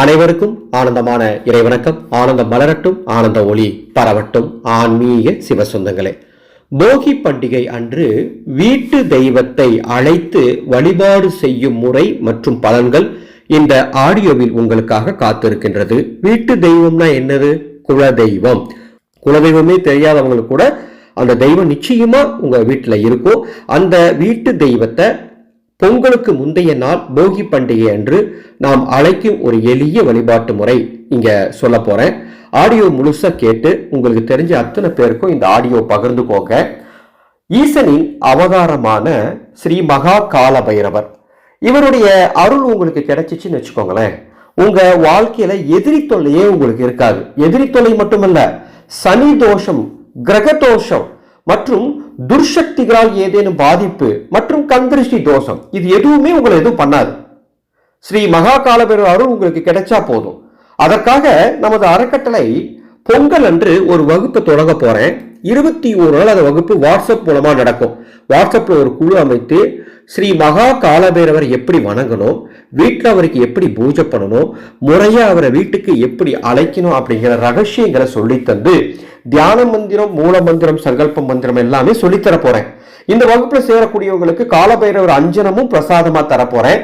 அனைவருக்கும் ஆனந்தமான இறைவணக்கம். ஆனந்தம் மலரட்டும் ஆனந்த ஒளி பரவட்டும். ஆன்மீக சிவசொந்தங்களே போகி பண்டிகை அன்று வீட்டு தெய்வத்தை அழைத்து வழிபாடு செய்யும் முறை மற்றும் பலன்கள் இந்த ஆடியோவில் உங்களுக்காக காத்திருக்கின்றது. வீட்டு தெய்வம்னா என்னது? குல தெய்வம் குலதெய்வமே தெரியாதவங்களுக்கு கூட அந்த தெய்வம் நிச்சயமா உங்க வீட்டில் இருக்கும். அந்த வீட்டு தெய்வத்தை பொங்கலுக்கு முந்தைய நாள் போகி பண்டிகை அன்று நாம் அழைக்கும் ஒரு எளிய வழிபாட்டு முறை இங்க சொல்ல போறேன். ஆடியோ முழுசா கேட்டு உங்களுக்கு தெரிஞ்ச அத்தனை பேருக்கும் இந்த ஆடியோ பகிர்ந்துக்கோங்க. ஈசனின் அவதாரமான ஸ்ரீ மகா கால பைரவர் இவருடைய அருள் உங்களுக்கு கிடைச்சிச்சுன்னு வச்சுக்கோங்களேன். உங்க வாழ்க்கையில எதிரி தொல்லையே உங்களுக்கு இருக்காது. எதிரி தொல்லை மட்டுமல்ல சனி தோஷம் கிரக தோஷம் மற்றும் துர்சக்திகளால் ஏதேனும் பாதிப்பு மற்றும் கந்திருஷ்டி தோஷம் இது எதுவுமே உங்களை எதுவும் பண்ணாது. ஸ்ரீ மகா காலபைரவ அருள் உங்களுக்கு கிடைச்சா போதும். அதற்காக நமது அறக்கட்டளை பொங்கல் அன்று ஒரு வகுப்பை தொடங்க போறேன். இருபத்தி ஒரு நாள் அந்த வகுப்பு வாட்ஸ்அப் மூலமா நடக்கும். வாட்ஸ்அப்ல ஒரு குழு அமைத்து ஸ்ரீ மகா காலபைரவர் எப்படி வணங்கணும்? வீட்டில் அவருக்கு எப்படி பூஜை பண்ணணும்? முறையாக அவரை வீட்டுக்கு எப்படி அழைக்கணும் அப்படிங்கிற ரகசியங்களை சொல்லித்தந்து தியான மந்திரம் மூல மந்திரம் சங்கல்ப மந்திரம் எல்லாமே சொல்லித்தர போறேன். இந்த வகுப்பில் சேரக்கூடியவங்களுக்கு காலபைரவர் அஞ்சனமும் பிரசாதமாக தர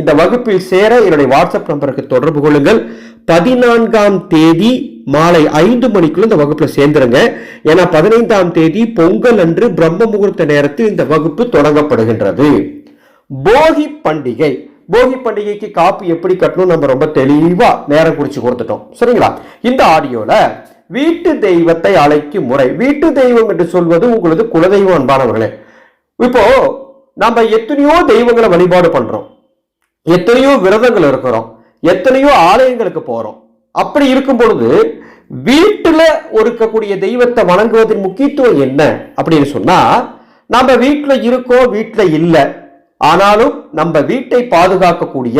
இந்த வகுப்பில் சேர என்னுடைய வாட்ஸ்அப் நம்பருக்கு தொடர்பு கொள்ளுங்கள். பதினான்காம் தேதி மாலை ஐந்து மணிக்குள்ள இந்த வகுப்புல சேர்ந்துருங்க. ஏன்னா பதினைந்தாம் தேதி பொங்கல் அன்று பிரம்ம முகூர்த்த நேரத்தில் இந்த வகுப்பு தொடங்கப்படுகின்றது. போகி பண்டிகை. போகி பண்டிகைக்கு காப்பி எப்படி கட்டணும் நம்ம ரொம்ப தெளிவாக நேரம் குறித்து கொடுத்துட்டோம். சரிங்களா? இந்த ஆடியோவில் வீட்டு தெய்வத்தை அழைக்கும் முறை வீட்டு தெய்வம் என்று சொல்வது உங்களது குலதெய்வம் அன்பானவர்களே. இப்போ நம்ம எத்தனையோ தெய்வங்களை வழிபாடு பண்றோம். எத்தனையோ விரதங்கள் இருக்கிறோம். எத்தனையோ ஆலயங்களுக்கு போறோம். அப்படி இருக்கும் பொழுது வீட்டுல இருக்கக்கூடிய தெய்வத்தை வணங்குவதன் முக்கியத்துவம் என்ன அப்படின்னு சொன்னா நம்ம வீட்டுல இருக்கோம் வீட்டுல இல்லை. ஆனாலும் நம்ம வீட்டை பாதுகாக்கக்கூடிய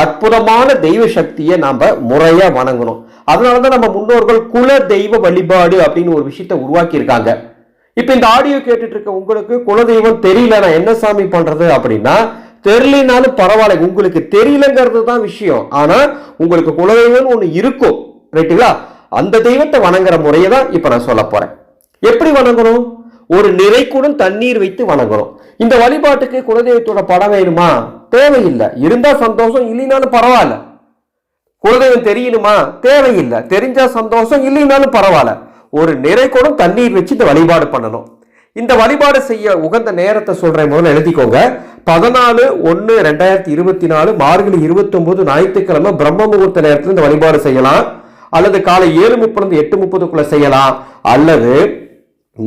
அற்புதமான தெய்வ சக்தியை நாம் முறையாக வணங்கணும். அதனால தான் நம்ம முன்னோர்கள் குல தெய்வ வழிபாடு அப்படின்னு ஒரு விஷயத்தை உருவாக்கியிருக்காங்க. இப்போ இந்த ஆடியோ கேட்டுட்டு இருக்க உங்களுக்கு குலதெய்வம் தெரியல நான் என்ன சாமி பண்ணுறது அப்படின்னா தெரியலனாலும் பரவாயில்ல உங்களுக்கு தெரியலங்கிறது தான் விஷயம். ஆனால் உங்களுக்கு குலதெய்வம்னு ஒன்று இருக்கும் ரைட்டுங்களா அந்த தெய்வத்தை வணங்குற முறையை தான் இப்போ நான் சொல்ல போகிறேன் எப்படி வணங்கணும்? ஒரு நிறைக்குடன் தண்ணீர் வைத்து வணங்கணும். இந்த வழிபாட்டுக்கு குலதெய்வத்தோட படம் வேணுமா? தேவையில்லை. இருந்தா சந்தோஷம் இல்லைனாலும் பரவாயில்ல. குலதெய்வம் தெரியணுமா? தேவையில்லை. தெரிஞ்சா சந்தோஷம் இல்லைனாலும் பரவாயில்ல. ஒரு நிறைக்குடம் தண்ணீர் வச்சு இந்த வழிபாடு பண்ணணும். இந்த வழிபாடு செய்ய உகந்த நேரத்தை சொல்றேன். முதல்ல எழுதிக்கோங்க. பதினாலு ஒன்று ரெண்டாயிரத்தி இருபத்தி நாலு மார்கழி இருபத்தொன்பது ஞாயிற்றுக்கிழமை பிரம்ம முகூர்த்த நேரத்தில் இந்த வழிபாடு செய்யலாம். அல்லது காலை ஏழு முப்பது எட்டு முப்பதுக்குள்ள செய்யலாம். அல்லது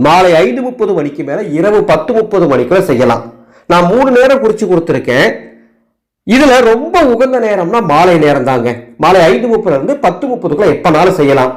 மாலை ஐந்து முப்பது மணிக்கு மேலே இரவு பத்து முப்பது மணிக்குள்ள செய்யலாம். நான் மூணு நேரம் குறித்து கொடுத்துருக்கேன். இதில் ரொம்ப உகந்த நேரம்னா மாலை நேரம் தாங்க. மாலை ஐந்து முப்பதுலேருந்து பத்து முப்பதுக்குள்ள எப்போனாலும் செய்யலாம்.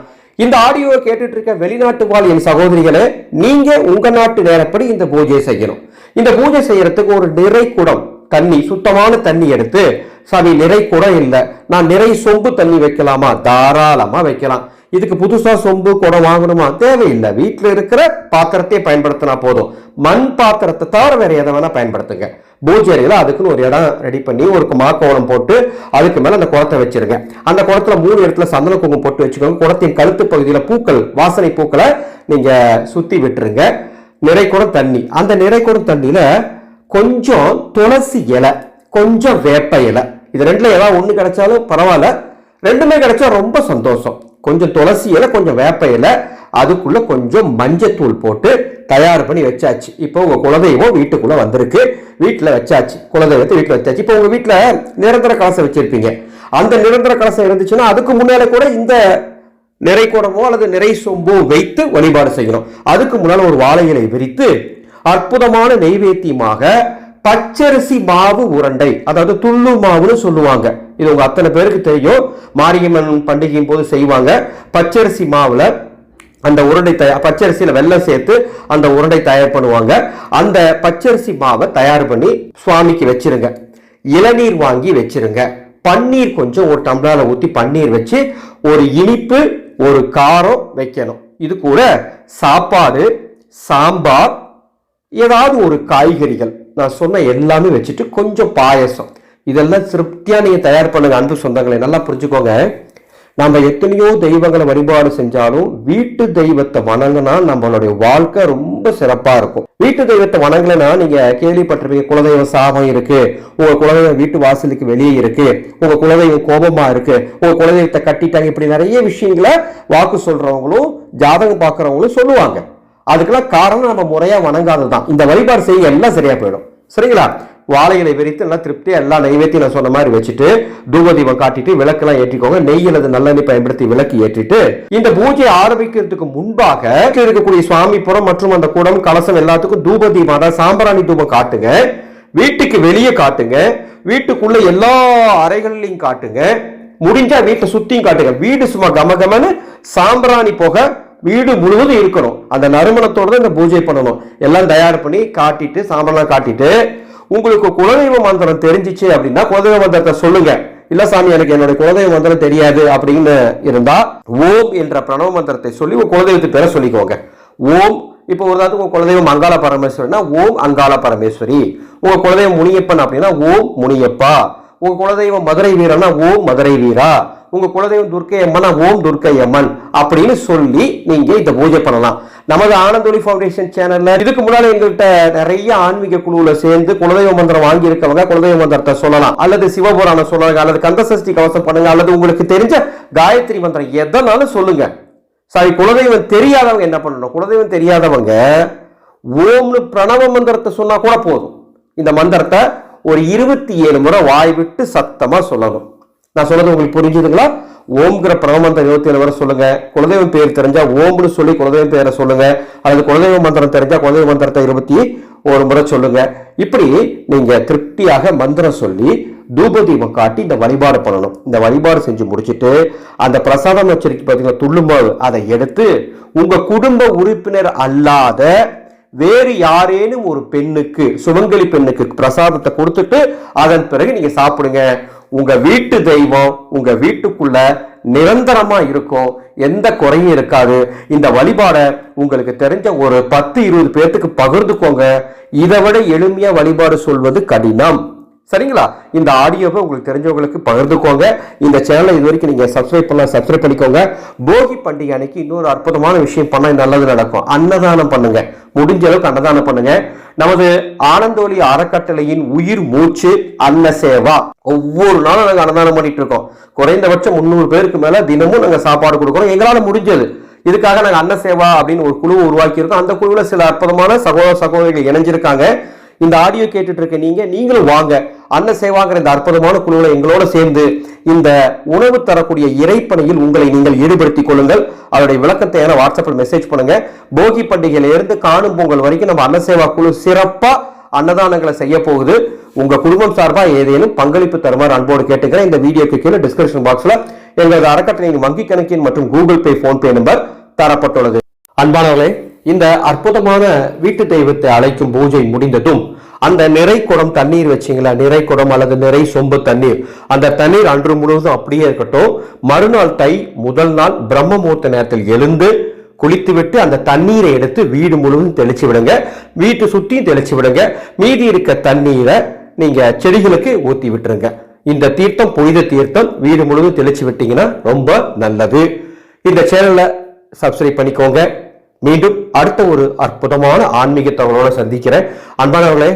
இந்த ஆடியோவை கேட்டுட்டு இருக்க வெளிநாட்டு வாழ் என் சகோதரிகளை நீங்கள் உங்கள் நாட்டு நேரப்படி இந்த பூஜையை செய்யணும். இந்த பூஜை செய்யறதுக்கு ஒரு நிறை குடம் தண்ணி சுத்தமான தண்ணி எடுத்து சாமி நிறை குடம் இல்லை. நான் நிறை சொம்பு தண்ணி வைக்கலாமா? தாராளமாக வைக்கலாம். இதுக்கு புதுசா சொம்பு குடம் வாங்கணுமா? தேவையில்லை. வீட்டில் இருக்கிற பாத்திரத்தையே பயன்படுத்தினா போதும். மண் பாத்திரத்தை தவிர வேற எதை வேணா பயன்படுத்துங்க. பூஜை அதுக்குன்னு ஒரு இடம் ரெடி பண்ணி ஒரு மாக்கோலம் போட்டு அதுக்கு மேலே அந்த குளத்தை வச்சிருங்க. அந்த குளத்துல மூணு இடத்துல சந்தன குங்குமம் போட்டு வச்சுக்கோங்க. குளத்தின் கழுத்து பகுதியில் பூக்கள் வாசனை பூக்களை நீங்கள் சுற்றி விட்டுருங்க. நிறைக்குடம் தண்ணி. அந்த நிறைக்குடம் தண்ணியில் கொஞ்சம் துளசி இலை கொஞ்சம் வேப்ப இலை. இது ரெண்டுல ஏதாவது ஒன்று கிடைச்சாலும் பரவாயில்ல. ரெண்டுமே கிடைச்சா ரொம்ப சந்தோஷம். கொஞ்சம் துளசி இலை கொஞ்சம் வேப்ப இலை அதுக்குள்ளே கொஞ்சம் மஞ்சத்தூள் போட்டு தயார் பண்ணி வச்சாச்சு. இப்போ உங்கள் குலதெய்வம் வீட்டுக்குள்ளே வந்திருக்கு. வீட்டில் வச்சாச்சு. குலதெய்வத்தை வீட்டில் வச்சாச்சு. இப்போ உங்கள் வீட்டில் நிரந்தர கலசம் வச்சுருப்பீங்க. அந்த நிரந்தர கலசம் இருந்துச்சுன்னா அதுக்கு முன்னால கூட இந்த நிறை குடமோ அல்லது நிறை சொம்போ வைத்து வழிபாடு செய்யணும். அதுக்கு முன்னால் ஒரு வாழை இலை விரித்து அற்புதமான நெய்வேத்தியமாக பச்சரிசி மாவு உருண்டை. அதாவது துள்ளு மாவுன்னு சொல்லுவாங்க. இது உங்க அத்தனை பேருக்கு தெரியும். மாரியம்மன் பண்டிகையின் போது செய்வாங்க. பச்சரிசி மாவுல அந்த உருண்டை தயார் பச்சரிசியில வெள்ளம் சேர்த்து அந்த உருண்டை தயார் பண்ணுவாங்க. அந்த பச்சரிசி மாவை தயார் பண்ணி சுவாமிக்கு வச்சிருங்க. இளநீர் வாங்கி வச்சிருங்க. பன்னீர் கொஞ்சம் ஒரு டம்ளர்ல ஊத்தி பன்னீர் வச்சு ஒரு இனிப்பு ஒரு காரம் வைக்கணும். இது கூட சாப்பாடு சாம்பார் ஏதாவது ஒரு காய்கறிகள் நான் சொன்ன எல்லாமே வச்சுட்டு கொஞ்சம் பாயசம். இதெல்லாம் திருப்தியாக நீங்கள் தயார் பண்ணுங்க அன்பு சொந்தங்களை. நல்லா புரிஞ்சுக்கோங்க. நம்ம எத்தனையோ தெய்வங்களை வழிபாடு செஞ்சாலும் வீட்டு தெய்வத்தை வணங்கினா நம்மளுடைய வாழ்க்கை ரொம்ப சிறப்பாக இருக்கும். வீட்டு தெய்வத்தை வணங்கலைன்னா நீங்கள் கேள்விப்பட்டிருப்பீங்க குலதெய்வ சாபம் இருக்கு உங்கள் குலதெய்வம் வீட்டு வாசலுக்கு வெளியே இருக்கு உங்கள் குலதெய்வம் கோபமாக இருக்கு உங்கள் குலதெய்வத்தை கட்டிட்டாங்க இப்படி நிறைய விஷயங்களை வாக்கு சொல்கிறவங்களும் ஜாதகம் பார்க்குறவங்களும் சொல்லுவாங்க. அதுக்கெல்லாம் காரணம் நம்ம முறையாக வணங்காதது தான் இந்த வழிபாடு செய்ய எல்லாம் சரியாக போயிடும். சரிங்களா? வாழைகளை விரித்து நல்லா திருப்தியாக எல்லா நைவேத்தியம் நான் சொன்ன மாதிரி வச்சுட்டு தூபதீபம் காட்டிட்டு விளக்கெல்லாம் ஏற்றிக்கோங்க. நெய் அல்லது நல்லெண்ணெய் பயன்படுத்தி விளக்கு ஏற்றிட்டு இந்த பூஜை ஆரம்பிக்கிறதுக்கு முன்பாக இருக்கக்கூடிய சுவாமி புறம் மற்றும் அந்த குடம் கலசம் எல்லாத்துக்கும் தூபதீபம் அதாவது சாம்பிராணி தூபம் காட்டுங்க. வீட்டுக்கு வெளியே காட்டுங்க. வீட்டுக்குள்ள எல்லா அறைகள்லையும் காட்டுங்க. முடிஞ்சா வீட்டை சுத்தியும் காட்டுங்க. வீடு சும்மா கம கமனு சாம்பிராணி போக வீடு முழுவதும் இருக்கணும். அந்த நறுமணத்தோட தான் இந்த பூஜை பண்ணணும். எல்லாம் தயார் பண்ணி காட்டிட்டு சாம்பலாம் காட்டிட்டு உங்களுக்கு குலதெய்வ மந்திரம் தெரிஞ்சிச்சு அப்படின்னா குலதெய்வ மந்திரத்தை சொல்லுங்க. இல்ல சாமி எனக்கு என்னோட குலதெய்வ மந்திரம் தெரியாது அப்படின்னு இருந்தா ஓம் என்ற பிரணவ மந்திரத்தை சொல்லி உங்க குலதெய்வத்தை பேரை சொல்லிக்கோங்க. ஓம் இப்போ ஒரு உதாரணத்துக்கு உங்க குலதெய்வம் அங்காள பரமேஸ்வரினா ஓம் அங்காள பரமேஸ்வரி. உங்க குலதெய்வம் முனியப்பன் அப்படின்னா ஓம் முனியப்பா. உங்க குலதெய்வம் மதுரை வீரனா ஓம் மதுரை வீரா. உங்க குலதெய்வம் துர்க்கை அம்மனா ஓம் துர்க்கை அம்மன் அப்படின்னு சொல்லி நீங்க இந்த பூஜை பண்ணலாம். நமது ஆனந்தொலி ஃபவுண்டேஷன் சேனல்ல இதுக்கு முன்னால் எங்கள்கிட்ட நிறைய ஆன்மீக குழுவில் சேர்ந்து குலதெய்வ மந்திரம் வாங்கி இருக்கவங்க குலதெய்வ மந்திரத்தை சொல்லலாம். அல்லது சிவபுராணம் சொல்லலாம் அல்லது கந்தசஷ்டி கவசம் பண்ணுங்க அல்லது உங்களுக்கு தெரிஞ்ச காயத்ரி மந்திரம் எதனாலும் சொல்லுங்க. சாரி குலதெய்வம் தெரியாதவங்க என்ன பண்ணணும்? குலதெய்வம் தெரியாதவங்க ஓம்னு பிரணவ மந்திரத்தை சொன்னா கூட போதும். இந்த மந்திரத்தை ஒரு இருபத்தி ஏழு முறை வாய் விட்டு சத்தமா சொல்லணும். நான் சொல்றது உங்களுக்கு புரிஞ்சுதுங்களா? ஓம்ங்கிற பிரணவ மந்திரம் இருபத்தி ஏழு வரை சொல்லுங்க. குலதெய்வம் பேர் தெரிஞ்சா ஓம்னு சொல்லி குலதெய்வம் பேரை சொல்லுங்க. அல்லது குலதெய்வ மந்திரம் தெரிஞ்சா குலதெய்வ மந்திரத்தை இருபத்தி ஒரு முறை சொல்லுங்க. இப்படி நீங்க திருப்தியாக மந்திரம் சொல்லி தூபதீபம் காட்டி இந்த வழிபாடு பண்ணணும். இந்த வழிபாடு செஞ்சு முடிச்சுட்டு அந்த பிரசாதம் வச்சிருக்கு பார்த்தீங்கன்னா துள்ளுமாவு அதை எடுத்து உங்க குடும்ப உறுப்பினர் அல்லாத வேறு யாரேனும் ஒரு பெண்ணுக்கு சுமங்கலி பெண்ணுக்கு பிரசாதத்தை கொடுத்துட்டு அதன் பிறகு நீங்க சாப்பிடுங்க. உங்க வீட்டு தெய்வம் உங்க வீட்டுக்குள்ள நிரந்தரமா இருக்கும். எந்த குறையும் இருக்காது. இந்த வழிபாடை உங்களுக்கு தெரிஞ்ச ஒரு பத்து இருபது பேர்த்துக்கு பகிர்ந்துக்கோங்க. இதை விட எளிமையா வழிபாடு சொல்வது கடினம். சரிங்களா? இந்த ஆடியோவை உங்களுக்கு தெரிஞ்சவங்களுக்கு பகிர்ந்துக்கோங்க. இந்த சேனலை இது வரைக்கும் நீங்கள் சப்ஸ்கிரைப் பண்ணலாம் சப்ஸ்கிரைப் பண்ணிக்கோங்க. போகி பண்டிகை அன்னைக்கு இன்னொரு அற்புதமான விஷயம் பண்ணால் நல்லது நடக்கும். அன்னதானம் பண்ணுங்க. முடிஞ்ச அளவுக்கு அன்னதானம் பண்ணுங்க. நமது ஆனந்தோலி அறக்கட்டளையின் உயிர் மூச்சு அன்ன சேவா. ஒவ்வொரு நாளும் நாங்கள் அன்னதானம் பண்ணிட்டு இருக்கோம். குறைந்தபட்சம் முந்நூறு பேருக்கு மேல தினமும் நாங்கள் சாப்பாடு கொடுக்குறோம். எங்களால் முடிஞ்சது. இதுக்காக நாங்கள் அன்ன சேவா அப்படின்னு ஒரு குழு உருவாக்கியிருக்கோம். அந்த குழுவில் சில அற்புதமான சகோதர சகோதரிகள் இணைஞ்சிருக்காங்க. இந்த ஆடியோ கேட்டுட்டு இருக்க நீங்க நீங்களும் வாங்க. அன்ன சேவாங்கிற இந்த அற்புதமான குழுவில் எங்களோட சேர்ந்து இந்த உணவு தரக்கூடிய இறைப்பணியில் உங்களை நீங்கள் ஈடுபடுத்திக் கொள்ளுங்கள். அதோடைய விளக்கத்தை என வாட்ஸ்அப்பில் மெசேஜ் பண்ணுங்க. போகி பண்டிகையிலிருந்து காணும் பொங்கல் வரைக்கும் நம்ம அன்ன சேவா குழு சிறப்பாக அன்னதானங்களை செய்ய போகுது. உங்கள் குடும்பம் சார்பாக ஏதேனும் பங்களிப்பு தருமாறு அன்போடு கேட்டுக்கிறேன். இந்த வீடியோக்கு கீழே டிஸ்கிரிப்ஷன் பாக்ஸில் எங்களது அறக்கட்டளையின் வங்கி கணக்கின் மற்றும் கூகுள் பே ஃபோன்பே நம்பர் தரப்பட்டுள்ளது. அன்பானவர்களே இந்த அற்புதமான வீட்டு தெய்வத்தை அழைக்கும் பூஜை முடிந்ததும் அந்த நிறை குடம் தண்ணீர் வச்சிங்களா? நிறை குடம் அல்லது நிறை சொம்பு தண்ணீர். அந்த தண்ணீர் அன்று முழுவதும் அப்படியே இருக்கட்டும். மறுநாள் தை முதல் நாள் பிரம்ம முகூர்த்த நேரத்தில் எழுந்து குளித்துவிட்டு அந்த தண்ணீரை எடுத்து வீடு முழுவதும் தெளிச்சு விடுங்க. வீட்டு சுற்றியும் தெளிச்சு விடுங்க. மீதி இருக்க தண்ணீரை நீங்க செடிகளுக்கு ஊற்றி விட்டுருங்க. இந்த தீர்த்தம் புனித தீர்த்தம் வீடு முழுவதும் தெளிச்சு விட்டீங்கன்னா ரொம்ப நல்லது. இந்த சேனலை சப்ஸ்கிரைப் பண்ணிக்கோங்க. மீண்டும் அடுத்த ஒரு அற்புதமான ஆன்மீக தகவலோட சந்திக்கிறேன். அன்பானவர்களே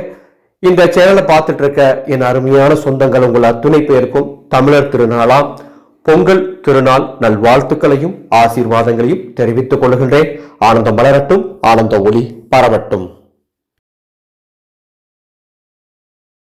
இந்த சேனலை பார்த்துட்டு இருக்க என் அருமையான சொந்தங்கள் உங்கள் அத்துணை பேருக்கும் தமிழர் திருநாளாம் பொங்கல் திருநாள் நல்வாழ்த்துக்களையும் ஆசீர்வாதங்களையும் தெரிவித்துக் கொள்கின்றேன். ஆனந்தம் மலரட்டும் ஆனந்த ஒளி பரவட்டும்.